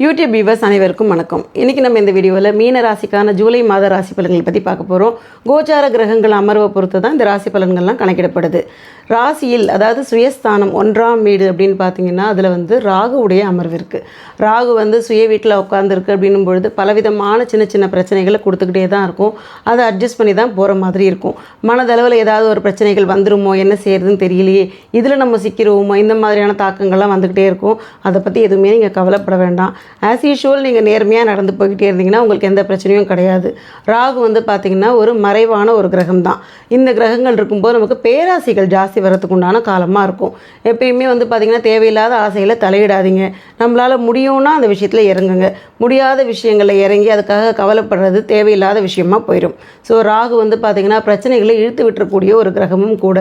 YouTube viewers அனைவருக்கும் வணக்கம். இன்றைக்கி நம்ம இந்த வீடியோவில் மீன ராசிக்கான ஜூலை மாத ராசி பலன்களை பற்றி பார்க்க போகிறோம் கோச்சார கிரகங்கள் அமர்வை பொறுத்து தான் இந்த ராசி பலன்கள்லாம் கணக்கிடப்படுது. ராசியில் அதாவது சுயஸ்தானம் ஒன்றாம் வீடு அப்படின்னு பார்த்தீங்கன்னா அதில் வந்து ராகுவுடைய அமர்வு இருக்குது ராகு வந்து சுய வீட்டில் உட்காந்துருக்கு அப்படின்னும் பொழுது பலவிதமான சின்ன சின்ன பிரச்சனைகளை கொடுத்துக்கிட்டே தான் இருக்கும். அதை அட்ஜஸ்ட் பண்ணி தான் போகிற மாதிரி இருக்கும். மனதளவில் ஏதாவது ஒரு பிரச்சனைகள் வந்துருமோ என்ன செய்யறதுன்னு தெரியலையே இதில் நம்ம சிக்கிருவோமோ இந்த மாதிரியான தாக்கங்கள்லாம் வந்துக்கிட்டே இருக்கும். அதை பற்றி எதுவுமே நீங்கள் கவலைப்பட வேண்டாம். ஆஸ் யூஷுவல் நீங்கள் நேர்மையாக நடந்து போய்கிட்டே இருந்தீங்கன்னா உங்களுக்கு எந்த பிரச்சனையும் கிடையாது. ராகு வந்து பார்த்திங்கன்னா ஒரு மறைவான ஒரு கிரகம் தான் இந்த கிரகங்கள் இருக்கும்போது நமக்கு பேராசைகள் ஜாஸ்தி வரதுக்கு உண்டான காலமாக இருக்கும். எப்பயுமே வந்து பார்த்திங்கன்னா தேவையில்லாத ஆசைகளை தலையிடாதீங்க. நம்மளால் முடியும்னா அந்த விஷயத்தில் இறங்குங்க. முடியாத விஷயங்களில் இறங்கி அதுக்காக கவலைப்படுறது தேவையில்லாத விஷயமா போயிடும் ஸோ ராகு வந்து பார்த்திங்கன்னா பிரச்சனைகளை இழுத்து விட்டுறக்கூடிய ஒரு கிரகமும் கூட.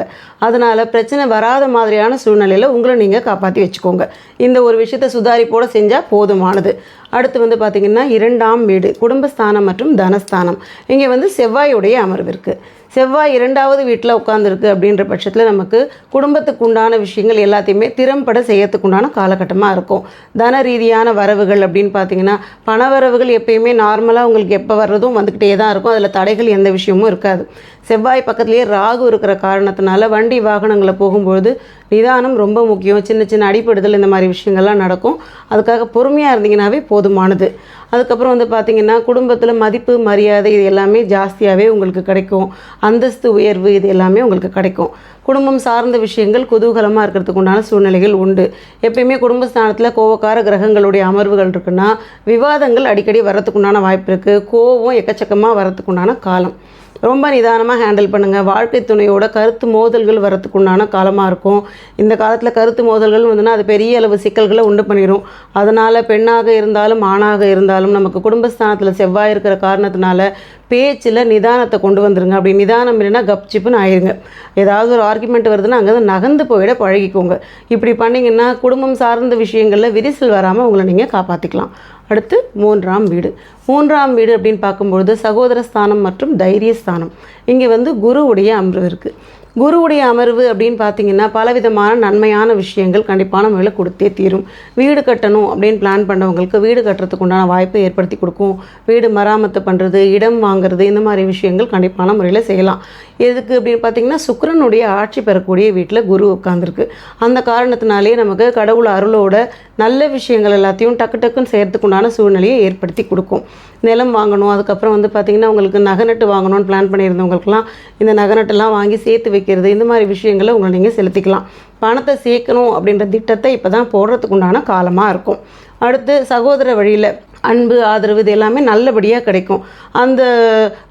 அதனால் பிரச்சனை வராத மாதிரியான சூழ்நிலையில் உங்களை நீங்கள் காப்பாற்றி வச்சுக்கோங்க. இந்த ஒரு விஷயத்தை சுதாரிப்போடு செஞ்சால் போதுமான போதுமானது அடுத்து வந்து பார்த்திங்கன்னா இரண்டாம் வீடு குடும்பஸ்தானம் மற்றும் தனஸ்தானம். இங்கே வந்து செவ்வாயுடைய அமர்வு இருக்குது செவ்வாய் இரண்டாவது வீட்டில் உட்காந்துருக்கு அப்படின்ற பட்சத்தில் நமக்கு குடும்பத்துக்கு உண்டான விஷயங்கள் எல்லாத்தையுமே திறம்பட செய்யறதுக்கு உண்டான காலகட்டமாக இருக்கும். தன ரீதியான வரவுகள் அப்படின்னு பார்த்தீங்கன்னா பண வரவுகள் எப்பயுமே நார்மலாக உங்களுக்கு எப்போ வர்றதும் வந்துக்கிட்டே தான் இருக்கும். அதில் தடைகள் எந்த விஷயமும் இருக்காது. செவ்வாய் பக்கத்துலேயே ராகு இருக்கிற காரணத்தினால வண்டி வாகனங்களை போகும்பொழுது நிதானம் ரொம்ப முக்கியம். சின்ன சின்ன அடிப்படுதல் இந்த மாதிரி விஷயங்கள்லாம் நடக்கும். அதுக்காக பொறுமையாக இருந்தீங்கன்னாவே போதுமானது. அதுக்கப்புறம் வந்து பார்த்திங்கன்னா குடும்பத்தில் மதிப்பு மரியாதை இது எல்லாமே ஜாஸ்தியாகவே உங்களுக்கு கிடைக்கும். அந்தஸ்து உயர்வு இது எல்லாமே உங்களுக்கு கிடைக்கும். குடும்பம் சார்ந்த விஷயங்கள் குதூகலமாக இருக்கிறதுக்கு உண்டான சூழ்நிலைகள் உண்டு. எப்பயுமே குடும்பஸ்தானத்தில் கோவக்கார கிரகங்களுடைய அமர்வுகள் இருக்குன்னா விவாதங்கள் அடிக்கடி வரத்துக்குண்டான வாய்ப்பு இருக்குது கோவம் எக்கச்சக்கமாக வரத்துக்குண்டான காலம். ரொம்ப நிதானமாக ஹேண்டில் பண்ணுங்கள் வாழ்க்கை துணையோட கருத்து மோதல்கள் வரத்துக்கு உண்டான காலமாக இருக்கும். இந்த காலத்தில் கருத்து மோதல்கள் வந்துன்னா அது பெரிய அளவு சிக்கல்களை உண்டு பண்ணிடும் அதனால் பெண்ணாக இருந்தாலும் ஆணாக இருந்தாலும் நமக்கு குடும்பஸ்தானத்தில் செவ்வாய் இருக்கிற காரணத்தினால பேச்சில் நிதானத்தை கொண்டு வந்துருங்க. அப்படி நிதானம் இல்லைன்னா கப்சிப்புன்னு ஆயிருங்க. ஏதாவது ஒரு ஆர்குமெண்ட் வருதுன்னா அங்கே தான் நகர்ந்து போயிட பழகிக்கோங்க. இப்படி பண்ணிங்கன்னா குடும்பம் சார்ந்த விஷயங்களில் விரிசல் வராமல் உங்களை நீங்கள் காப்பாற்றிக்கலாம் அடுத்து மூன்றாம் வீடு. மூன்றாம் வீடு அப்படின்னு பார்க்கும்பொழுது சகோதர ஸ்தானம் மற்றும் தைரிய ஸ்தானம். இங்கே வந்து குருவுடைய அமர்வு இருக்குது குருவுடைய அமர்வு அப்படின்னு பார்த்தீங்கன்னா பலவிதமான நன்மையான விஷயங்கள் கண்டிப்பான முறையில் கொடுத்தே தீரும். வீடு கட்டணும் அப்படின்னு பிளான் பண்ணவங்களுக்கு வீடு கட்டுறதுக்கு உண்டான வாய்ப்பை ஏற்படுத்தி கொடுக்கும். வீடு மராமத்து பண்ணுறது இடம் வாங்குறது இந்த மாதிரி விஷயங்கள் கண்டிப்பான முறையில் செய்யலாம். எதுக்கு அப்படின்னு பார்த்தீங்கன்னா சுக்கரனுடைய ஆட்சி பெறக்கூடிய வீட்டில் குரு உட்காந்துருக்கு அந்த காரணத்தினாலே நமக்கு கடவுள் அருளோட நல்ல விஷயங்கள் எல்லாத்தையும் டக்கு டக்குன்னு செய்கிறதுக்குண்டான சூழ்நிலையை ஏற்படுத்தி கொடுக்கும். நிலம் வாங்கணும் அதுக்கப்புறம் வந்து பார்த்திங்கன்னா உங்களுக்கு நகநட்டு வாங்கணும்னு பிளான் பண்ணியிருந்தவங்களுக்குலாம் இந்த நகநட்டெல்லாம் வாங்கி சேர்த்து வைக்கிறது இந்த மாதிரி விஷயங்களை உங்களை நீங்கள் செலுத்திக்கலாம். பணத்தை சேர்க்கணும் அப்படின்ற திட்டத்தை இப்போ தான் போடுறதுக்குண்டான காலமாக இருக்கும். அடுத்து சகோதர வழியில் அன்பு ஆதரவு இது எல்லாமே நல்லபடியாக கிடைக்கும். அந்த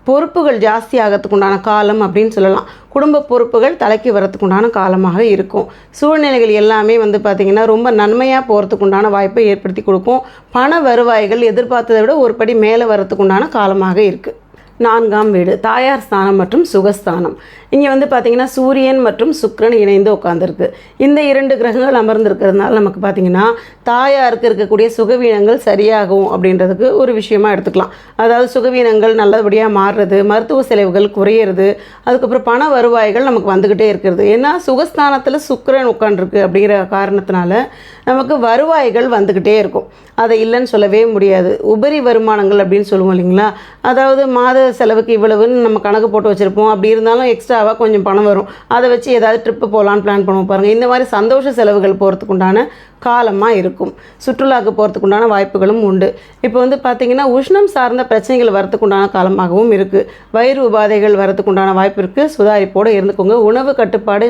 பொறுப்புகள் ஜாஸ்தி ஆகிறதுக்கு உண்டான காலம் அப்படின்னு சொல்லலாம். குடும்ப பொறுப்புகள் தலைக்கு வரத்துக்கு உண்டான காலமாக இருக்கும். சூழ்நிலைகள் எல்லாமே வந்து பார்த்திங்கன்னா ரொம்ப நன்மையாக போகிறதுக்கு உண்டான வாய்ப்பை ஏற்படுத்தி கொடுக்கும். பண வருவாய்கள் எதிர்பார்த்ததை விட ஒரு படி மேலே வரத்துக்கு உண்டான காலமாக இருக்குது நான்காம் வீடு தாயார் ஸ்தானம் மற்றும் சுகஸ்தானம். இங்கே வந்து பார்த்திங்கன்னா சூரியன் மற்றும் சுக்ரன் இணைந்து உட்காந்துருக்கு இந்த இரண்டு கிரகங்கள் அமர்ந்திருக்கிறதுனால நமக்கு பார்த்திங்கன்னா தாயாருக்கு இருக்கக்கூடிய சுகவீனங்கள் சரியாகும் அப்படின்றதுக்கு ஒரு விஷயமா எடுத்துக்கலாம். அதாவது சுகவீனங்கள் நல்லபடியாக மாறுறது மருத்துவ செலவுகள் குறையிறது அதுக்கப்புறம் பண வருவாய்கள் நமக்கு வந்துக்கிட்டே இருக்கிறது. ஏன்னா சுகஸ்தானத்தில் சுக்ரன் உட்காந்துருக்கு அப்படிங்கிற காரணத்தினால நமக்கு வருவாய்கள் வந்துக்கிட்டே இருக்கும். அதை இல்லைன்னு சொல்லவே முடியாது. உபரி வருமானங்கள் அப்படின்னு சொல்லுவோம் இல்லைங்களா? அதாவது மாத செலவுக்கு இவ்வளவுன்னு நம்ம கணக்கு போட்டு வச்சுருப்போம். அப்படி இருந்தாலும் எக்ஸ்ட்ராவாக கொஞ்சம் பணம் வரும். அதை வச்சு ஏதாவது ட்ரிப்பு போகலான்னு பிளான் பண்ணுவோம் பாருங்கள் இந்த மாதிரி சந்தோஷ செலவுகள் போகிறதுக்கு உண்டான காலமாக இருக்கும். சுற்றுலாவுக்கு போகிறதுக்கு உண்டான வாய்ப்புகளும் உண்டு. இப்போ வந்து பார்த்திங்கன்னா உஷ்ணம் சார்ந்த பிரச்சனைகள் வரத்துக்கு உண்டான காலமாகவும் இருக்குது வயிறு உபாதைகள் வரத்துக்கு உண்டான வாய்ப்பு இருக்குது சுதாரிப்போடு இருந்துக்கோங்க. உணவு கட்டுப்பாடு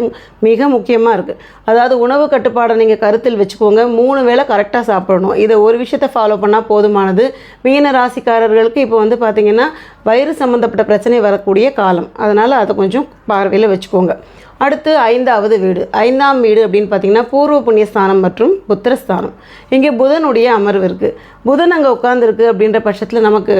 மிக முக்கியமாக இருக்குது அதாவது உணவு கட்டுப்பாடை நீங்கள் கருத்தில் வச்சுக்கோங்க. மூணு வேளை கரெக்டாக சாப்பிடணும். இதை ஒரு விஷயத்தை ஃபாலோ பண்ணால் போதுமானது. மீன ராசிக்காரர்களுக்கு இப்போ வந்து பார்த்திங்கன்னா வயிறு சம்மந்தப்பட்ட பிரச்சனை வரக்கூடிய காலம். அதனால் அதை கொஞ்சம் பார்வையில் வச்சுக்கோங்க. அடுத்து ஐந்தாவது வீடு. ஐந்தாம் வீடு அப்படின்னு பார்த்தீங்கன்னா பூர்வ புண்ணியஸ்தானம் மற்றும் புத்திரஸ்தானம். இங்கே புதனுடைய அமர்வு இருக்குது புதன் அங்கே உட்காந்துருக்கு அப்படின்ற பட்சத்தில் நமக்கு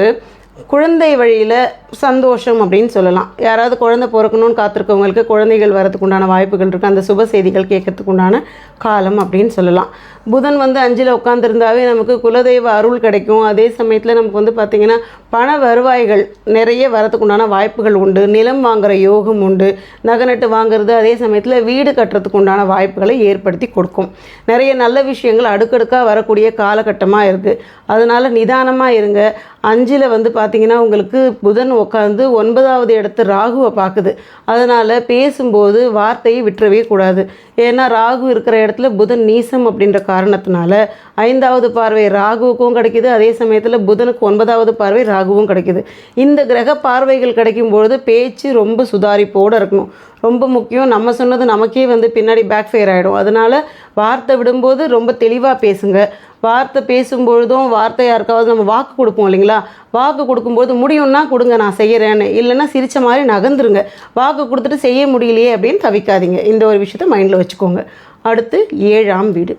குழந்தை வழியில் சந்தோஷம் அப்படின்னு சொல்லலாம். யாராவது குழந்தை பிறக்கணும்னு காத்திருக்கவங்களுக்கு குழந்தைகள் வரதுக்கு உண்டான வாய்ப்புகள் இருக்குது அந்த சுப செய்திகள் கேட்கறதுக்கு உண்டான காலம் அப்படின்னு சொல்லலாம். புதன் வந்து அஞ்சில் உட்காந்துருந்தாவே நமக்கு குலதெய்வ அருள் கிடைக்கும். அதே சமயத்தில் நமக்கு வந்து பார்த்திங்கன்னா பண வருவாய்கள் நிறைய வரதுக்கு உண்டான வாய்ப்புகள் உண்டு. நிலம் வாங்குகிற யோகம் உண்டு. நகை வாங்குறது அதே சமயத்தில் வீடு கட்டுறதுக்கு உண்டான வாய்ப்புகளை ஏற்படுத்தி கொடுக்கும். நிறைய நல்ல விஷயங்கள் அடுக்கடுக்காக வரக்கூடிய காலகட்டமாக இருக்குது அதனால் நிதானமாக இருங்க. அஞ்சில் வந்து பார்த்திங்கன்னா உங்களுக்கு புதன் உட்காந்து ஒன்பதாவது இடத்து ராகுவை பார்க்குது அதனால் பேசும்போது வார்த்தையை விட்டுறவே கூடாது. ஏன்னா ராகு இருக்கிற இடத்துல புதன் நீசம் அப்படின்ற காரணத்தினால ஐந்தாவது பார்வை ராகுவுக்கும் கிடைக்கிது. அதே சமயத்தில் புதனுக்கு ஒன்பதாவது பார்வை ராகுவும் கிடைக்கிது. இந்த கிரக பார்வைகள் கிடைக்கும் பொழுது பேச்சு ரொம்ப சுதாரிப்போடு இருக்கணும். ரொம்ப முக்கியம். நம்ம சொன்னது நமக்கே வந்து பின்னாடி பேக் ஃபயர் ஆகிடும் அதனால் வார்த்தை விடும்போது ரொம்ப தெளிவாக பேசுங்க. வார்த்தை பேசும்பொழுதும் வார்த்தை யாருக்காவது நம்ம வாக்கு கொடுப்போம் இல்லைங்களா? வாக்கு கொடுக்கும்போது முடியும்னா கொடுங்க நான் செய்கிறேன்னு இல்லைன்னா சிரித்த மாதிரி நகர்ந்துருங்க. வாக்கு கொடுத்துட்டு செய்ய முடியலையே அப்படின்னு தவிக்காதீங்க. இந்த ஒரு விஷயத்த மைண்டில் வச்சுக்கோங்க. அடுத்து ஏழாம் வீடு.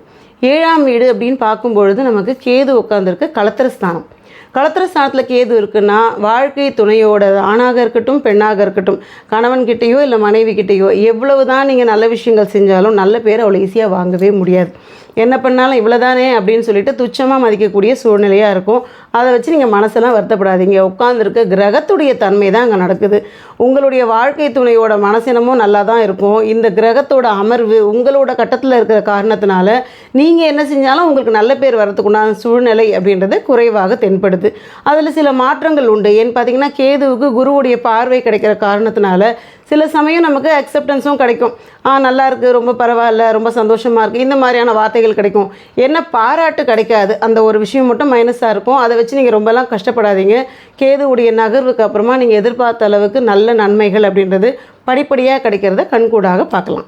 ஏழாம் வீடு அப்படின்னு பார்க்கும்பொழுது நமக்கு கேது உட்காந்துருக்க கலத்திர ஸ்தானம். களத்திர ஸ்தானத்தில் கேது இருக்குன்னா வாழ்க்கை துணையோட ஆணாக இருக்கட்டும் பெண்ணாக இருக்கட்டும் கணவன்கிட்டேயோ இல்லை மனைவி கிட்டேயோ எவ்வளவு தான் நீங்கள் நல்ல விஷயங்கள் செஞ்சாலும் நல்ல பேர் அவ்வளோ ஈஸியாக வாங்கவே முடியாது. என்ன பண்ணாலும் இவ்வளோதானே அப்படின்னு சொல்லிட்டு துச்சமாக மதிக்கக்கூடிய சூழ்நிலையாக இருக்கும். அதை வச்சு நீங்கள் மனசெல்லாம் வருத்தப்படாதீங்க. உட்காந்துருக்க கிரகத்துடைய தன்மை தான் அங்கே நடக்குது. உங்களுடைய வாழ்க்கை துணையோட மனசினமும் நல்லா தான் இருக்கும். இந்த கிரகத்தோட அமர்வு உங்களோட கட்டத்தில் இருக்கிற காரணத்தினால நீங்கள் என்ன செஞ்சாலும் உங்களுக்கு நல்ல பேர் வரத்துக்குண்டான சூழ்நிலை அப்படின்றது குறைவாக தென்படுது. அதில் சில மாற்றங்கள் உண்டு. ஏன்னு பார்த்தீங்கன்னா கேதுவுக்கு குருவுடைய பார்வை கிடைக்கிற காரணத்தினால சில சமயம் நமக்கு அக்செப்டன்ஸும் கிடைக்கும். ஆ நல்லா இருக்குது ரொம்ப பரவாயில்ல ரொம்ப சந்தோஷமாக இருக்குது இந்த மாதிரியான வார்த்தைகள் கிடைக்கும். என்ன பாராட்டு கிடைக்காது. அந்த ஒரு விஷயம் மட்டும் மைனஸாக இருக்கும். அதை வச்சு நீங்கள் ரொம்பலாம் கஷ்டப்படாதீங்க. கேதுவுடைய நகர்வுக்கு அப்புறமா நீங்கள் எதிர்பார்த்த அளவுக்கு நல்ல நன்மைகள் அப்படின்றது படிப்படியாக கிடைக்கிறத கண்கூடாக பார்க்கலாம்.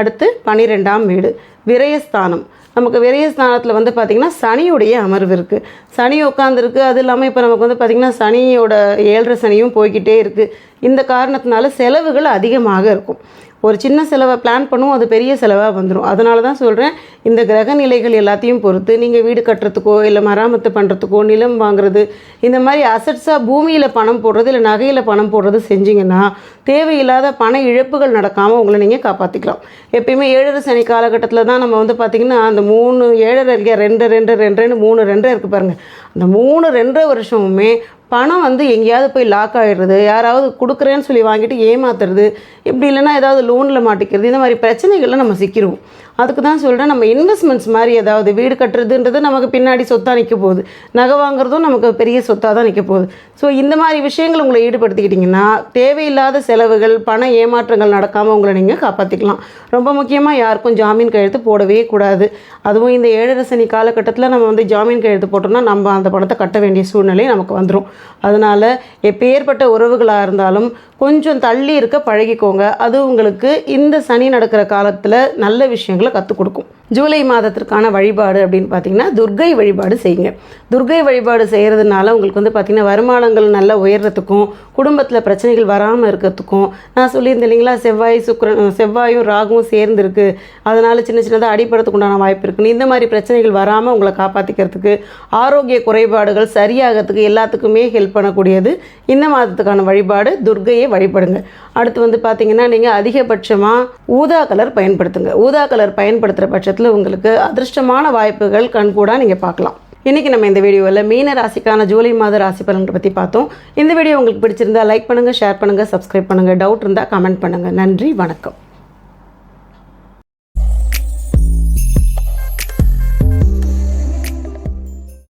அடுத்து பனிரெண்டாம் வீடு விரயஸ்தானம். நமக்கு விரயஸ்தானத்தில் வந்து பார்த்திங்கன்னா சனியுடைய அமர்வு இருக்குது சனி உட்காந்துருக்கு அது இல்லாமல் இப்போ நமக்கு வந்து பார்த்திங்கன்னா சனியோட ஏழரை சனியும் போய்கிட்டே இருக்குது இந்த காரணத்தினால செலவுகள் அதிகமாக இருக்கும். ஒரு சின்ன செலவை பிளான் பண்ணுவோம் அது பெரிய செலவாக வந்துடும் அதனால தான் சொல்கிறேன் இந்த கிரக நிலைகள் எல்லாத்தையும் பொறுத்து நீங்கள் வீடு கட்டுறதுக்கோ இல்லை மராமத்து பண்ணுறதுக்கோ நிலம் வாங்குறது இந்த மாதிரி அசட்ஸாக பூமியில் பணம் போடுறது இல்லை நகையில் பணம் போடுறது செஞ்சிங்கன்னா தேவையில்லாத பண இழப்புகள் நடக்காமல் உங்களை நீங்கள் காப்பாற்றிக்கலாம் எப்பயுமே ஏழரை சனி காலகட்டத்தில் தான் நம்ம வந்து பார்த்திங்கன்னா அந்த மூணு ஏழரை இல்லையா ரெண்டு ரெண்டு ரெண்டு ரெண்டு மூணு ரெண்டு இருக்குது பாருங்கள் அந்த மூணு ரெண்டரை வருஷமுமே பணம் வந்து எங்கேயாவது போய் லாக் ஆகிடுறது யாராவது கொடுக்குறேன்னு சொல்லி வாங்கிட்டு ஏமாத்துறது இப்படி இல்லைன்னா ஏதாவது லோனில் மாட்டிக்கிறது இந்த மாதிரி பிரச்சனைகளில் நம்ம சிக்கிடுவோம் அதுக்கு தான் சொல்கிறேன் நம்ம இன்வெஸ்ட்மெண்ட்ஸ் மாதிரி ஏதாவது வீடு கட்டுறதுன்றது நமக்கு பின்னாடி சொத்தாக நிற்க போகுது. நகை வாங்குறதும் நமக்கு பெரிய சொத்தாக தான் நிற்க போகுது. ஸோ இந்த மாதிரி விஷயங்கள் உங்களை ஈடுபடுத்திக்கிட்டிங்கன்னா தேவையில்லாத செலவுகள் பண ஏமாற்றங்கள் நடக்காமல் உங்களை நீங்கள் காப்பாற்றிக்கலாம் ரொம்ப முக்கியமாக யாருக்கும் ஜாமீன் கையெழுத்து போடவே கூடாது. அதுவும் இந்த ஏழரை சனி காலகட்டத்தில் நம்ம வந்து ஜாமீன் கையெழுத்து போட்டோம்னா நம்ம அந்த பணத்தை கட்ட வேண்டிய சூழ்நிலை நமக்கு வந்துடும் அதனால் எப்பேற்பட்ட உறவுகளாக இருந்தாலும் கொஞ்சம் தள்ளி இருக்க பழகிக்கோங்க. அது உங்களுக்கு இந்த சனி நடக்கிற காலத்தில் நல்ல விஷயங்களை கற்றுக் கொடுக்கும். ஜூலை மாதத்திற்கான வழிபாடு அப்படின்னு பார்த்தீங்கன்னா துர்கை வழிபாடு செய்யுங்க. துர்கை வழிபாடு செய்கிறதுனால உங்களுக்கு வந்து பார்த்திங்கன்னா வருமானங்கள் நல்லா உயர்றதுக்கும் குடும்பத்தில் பிரச்சனைகள் வராமல் இருக்கிறதுக்கும் நான் சொல்லியிருந்தேன் இல்லைங்களா செவ்வாய் சுக்கிரன் செவ்வாயும் ராகும் சேர்ந்துருக்கு. அதனால் சின்ன சின்னதாக அடிப்படுறதுக்கு உண்டான வாய்ப்பு இருக்குன்னு இந்த மாதிரி பிரச்சனைகள் வராமல் உங்களை காப்பாற்றிக்கிறதுக்கு ஆரோக்கிய குறைபாடுகள் சரியாகிறதுக்கு எல்லாத்துக்குமே ஹெல்ப் பண்ணக்கூடியது இந்த மாதத்துக்கான வழிபாடு துர்கையை வழிபடுங்க. அடுத்து வந்து பார்த்தீங்கன்னா நீங்கள் அதிகபட்சமாக ஊதா கலர் பயன்படுத்துங்க. ஊதா கலர் பயன்படுத்துகிற பட்சத்தில் உங்களுக்கு அதிர்ஷ்டமான வாய்ப்புகள் கண்கூடாக நீங்கள் பார்க்கலாம் இன்றைக்கி நம்ம இந்த வீடியோவில் மீன ராசிக்கான ஜூலை மாத ராசி பலன்களை பற்றி பார்த்தோம். இந்த வீடியோ உங்களுக்கு பிடிச்சிருந்தா லைக் பண்ணுங்கள் ஷேர் பண்ணுங்கள் சப்ஸ்கிரைப் பண்ணுங்கள் டவுட் இருந்தால் கமெண்ட் பண்ணுங்கள் நன்றி வணக்கம்.